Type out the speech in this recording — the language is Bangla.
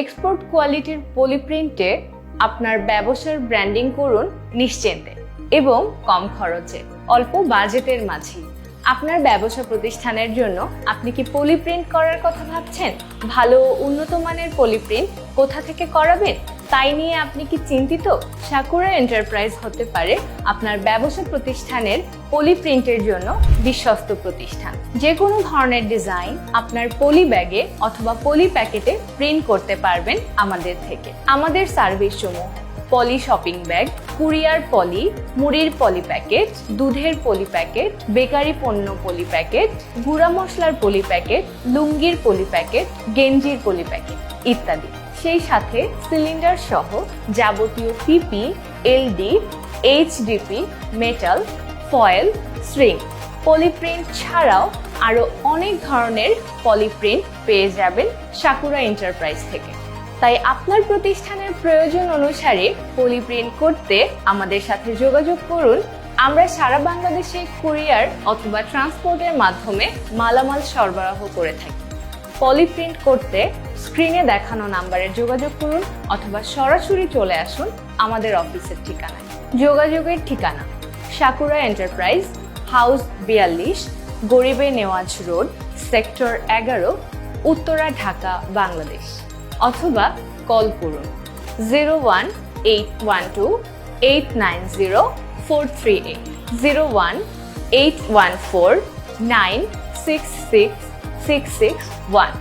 এক্সপোর্ট কোয়ালিটির পলিপ্রিন্টে আপনার ব্যবসার ব্র্যান্ডিং করুন নিশ্চিন্তে এবং কম খরচে, অল্প বাজেটের মাঝেই আপনার ব্যবসা প্রতিষ্ঠানের জন্য আপনি কি পলিপ্রিন্ট করার কথা ভাবছেন? ভালো উন্নত মানের পলিপ্রিন্ট কোথা থেকে করাবেন? তাই নিয়ে আপনি কি চিন্তিত? সাকুরা এন্টারপ্রাইজ হতে পারে আপনার ব্যবসা প্রতিষ্ঠানের পলিপ্রিন্টের জন্য বিশ্বস্ত প্রতিষ্ঠান। যে কোনো ধরনের ডিজাইন আপনার পলি ব্যাগে অথবা পলি প্যাকেটে প্রিন্ট করতে পারবেন আমাদের থেকে। আমাদের সার্ভিস সমূহ poly shopping bag, courier poly, মুড়ির পলি প্যাকেট, দুধের পলি প্যাকেট, বেকারি পণ্য পলি প্যাকেট, গুঁড়া মশলার পলি প্যাকেট, লুঙ্গির পলি প্যাকেট, গেঞ্জির পলি প্যাকেট ইত্যাদি। সেই সাথে সিলিন্ডার সহ যাবতীয় PP LD HDP metal foil string poly print ছাড়াও আরও অনেক ধরনের পলিপ্রিন্ট পেয়ে যাবেন সাকুরা এন্টারপ্রাইজ থেকে। তাই আপনার প্রতিষ্ঠানের প্রয়োজন অনুসারে পলিপ্রিন্ট করতে আমাদের সাথে যোগাযোগ করুন। আমরা সারা বাংলাদেশে কুরিয়ার অথবা ট্রান্সপোর্টের মাধ্যমে মালামাল সরবরাহ করে থাকি। পলিপ্রিন্ট করতে স্ক্রিনে দেখানো নাম্বারে যোগাযোগ করুন অথবা সরাসরি চলে আসুন আমাদের অফিসের ঠিকানায়। যোগাযোগের ঠিকানা, সাকুরা এন্টারপ্রাইজ, হাউস বিয়াল্লিশ, গরিবে নেওয়াজ রোড, সেক্টর এগারো, উত্তরা, ঢাকা, বাংলাদেশ। অথবা কল করুন zero one eight one two eight nine zero four three eight, zero one eight one four nine six six six six one